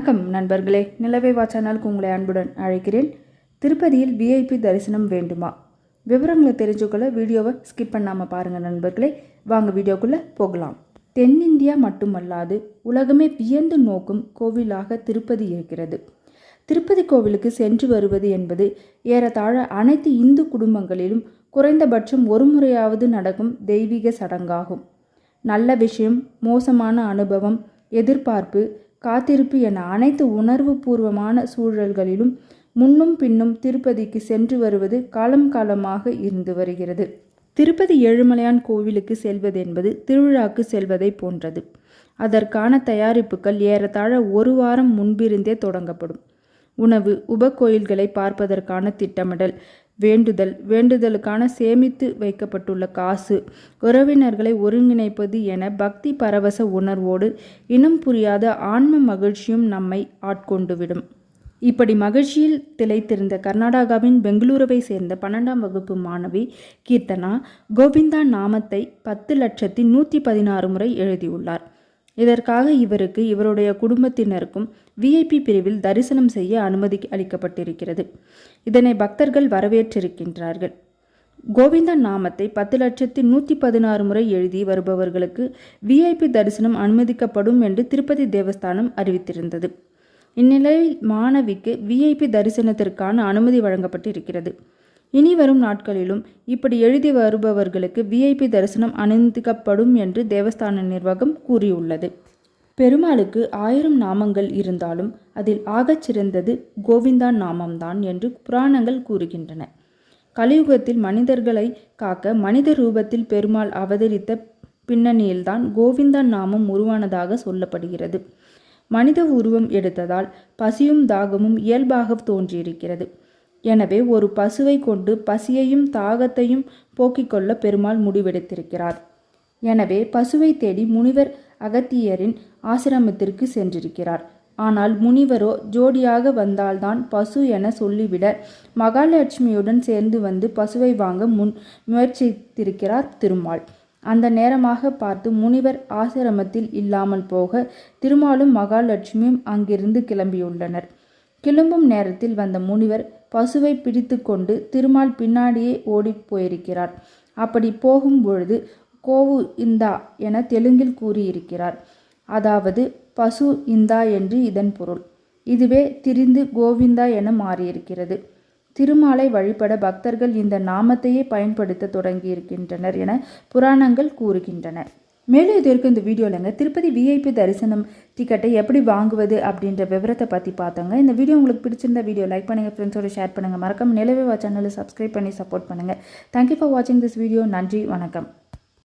வணக்கம் நண்பர்களே. நிலவை வா சேனலுக்கு உங்களை அன்புடன் அழைக்கிறேன். திருப்பதியில் விஐபி தரிசனம் வேண்டுமா? விவரங்களை தெரிஞ்சுக்கொள்ள வீடியோவை ஸ்கிப் பண்ணாமல் பாருங்கள் நண்பர்களே. வாங்க வீடியோக்குள்ளே போகலாம். தென்னிந்தியா மட்டுமல்லாது உலகமே வியந்து நோக்கும் கோவிலாக திருப்பதி இருக்கிறது. திருப்பதி கோவிலுக்கு சென்று வருவது என்பது ஏறத்தாழ அனைத்து இந்து குடும்பங்களிலும் குறைந்தபட்சம் ஒரு முறையாவது நடக்கும் தெய்வீக சடங்காகும். நல்ல விஷயம் மோசமான அனுபவம் எதிர்பார்ப்பு காத்திருப்பு என அனைத்து உணர்வு பூர்வமான சூழல்களிலும் முன்னும் பின்னும் திருப்பதிக்கு சென்று வருவது காலம் காலமாக இருந்து வருகிறது. திருப்பதி ஏழுமலையான் கோவிலுக்கு செல்வது என்பது திருவிழாக்கு செல்வதை போன்றது. அதற்கான தயாரிப்புகள் ஏறத்தாழ ஒரு வாரம் முன்பிருந்தே தொடங்கப்படும். உணவு உபகோயில்களை பார்ப்பதற்கான திட்டமிடல் வேண்டுதல். வேண்டுதலுக்கான சேமித்து வைக்கப்பட்டுள்ள காசு. உறவினர்களை ஒருங்கிணைப்பது என பக்தி பரவச உணர்வோடு இனம் புரியாத ஆன்ம மகிழ்ச்சியும் நம்மை ஆட்கொண்டுவிடும். இப்படி மகிழ்ச்சியில் திளைத்திருந்த கர்நாடகாவின் பெங்களூருவை சேர்ந்த பன்னெண்டாம் வகுப்பு மாணவி கீர்த்தனா கோவிந்தா நாமத்தை பத்து லட்சத்தி நூற்றி பதினாறு முறை எழுதியுள்ளார். இதற்காக இவருக்கு இவருடைய குடும்பத்தினருக்கும் விஐபி பிரிவில் தரிசனம் செய்ய அனுமதி அளிக்கப்பட்டிருக்கிறது. இதனை பக்தர்கள் வரவேற்றிருக்கின்றார்கள். கோவிந்தன் நாமத்தை பத்து லட்சத்தி நூற்றி பதினாறு முறை எழுதி வருபவர்களுக்கு விஐபி தரிசனம் அனுமதிக்கப்படும் என்று திருப்பதி தேவஸ்தானம் அறிவித்திருந்தது. இந்நிலையில் மாணவிக்கு விஐபி தரிசனத்திற்கான அனுமதி வழங்கப்பட்டிருக்கிறது. இனி வரும் நாட்களிலும் இப்படி எழுதி வருபவர்களுக்கு விஐபி தரிசனம் அனுமதிக்கப்படும் என்று தேவஸ்தான நிர்வாகம் கூறியுள்ளது. பெருமாளுக்கு ஆயிரம் நாமங்கள் இருந்தாலும் அதில் ஆகச் சிறந்தது கோவிந்தா நாமம்தான் என்று புராணங்கள் கூறுகின்றன. கலியுகத்தில் மனிதர்களை காக்க மனித ரூபத்தில் பெருமாள் அவதரித்த பின்னணியில்தான் கோவிந்தா நாமம் உருவானதாக சொல்லப்படுகிறது. மனித உருவம் எடுத்ததால் பசியும் தாகமும் இயல்பாக தோன்றியிருக்கிறது. எனவே ஒரு பசுவை கொண்டு பசியையும் தாகத்தையும் போக்கிக் கொள்ள பெருமாள் முடிவெடுத்திருக்கிறார். எனவே பசுவை தேடி முனிவர் அகத்தியரின் ஆசிரமத்திற்கு சென்றிருக்கிறார். ஆனால் முனிவரோ ஜோடியாக வந்தால்தான் பசு என சொல்லிவிட மகாலட்சுமியுடன் சேர்ந்து வந்து பசுவை வாங்க முன் முயற்சித்திருக்கிறார் திருமால். அந்த நேரமாக பார்த்து முனிவர் ஆசிரமத்தில் இல்லாமல் போக திருமாலும் மகாலட்சுமியும் அங்கிருந்து கிளம்பியுள்ளனர். கிளம்பும் நேரத்தில் வந்த முனிவர் பசுவை பிடித்து கொண்டு திருமால் பின்னாடியே ஓடி போயிருக்கிறார். அப்படி போகும் பொழுது கோவு இந்தா என தெலுங்கில் கூறியிருக்கிறார். அதாவது பசு இந்தா என்று இதன் பொருள். இதுவே திரிந்து கோவிந்தா என மாறியிருக்கிறது. திருமாலை வழிபட பக்தர்கள் இந்த நாமத்தையே பயன்படுத்த தொடங்கியிருக்கின்றனர் என புராணங்கள் கூறுகின்றன. மேலும் இது வரைக்கும் இந்த வீடியோவிலங்க திருப்பதி விஐபி தரிசனம் டிக்கெட்டை எப்படி வாங்குவது அப்படின்ற விவரத்தை பற்றி பார்த்தோங்க. இந்த வீடியோ உங்களுக்கு பிடிச்சிருந்த வீடியோ லைக் பண்ணுங்கள் ஃப்ரெண்ட்ஸோட ஷேர் பண்ணுங்கள் மறக்காம நிலவே சேனலை சப்ஸ்கிரைப் பண்ணி சப்போர்ட் பண்ணுங்கள் தேங்க்யூ ஃபார் வாட்சிங் திஸ் வீடியோ நன்றி வணக்கம்.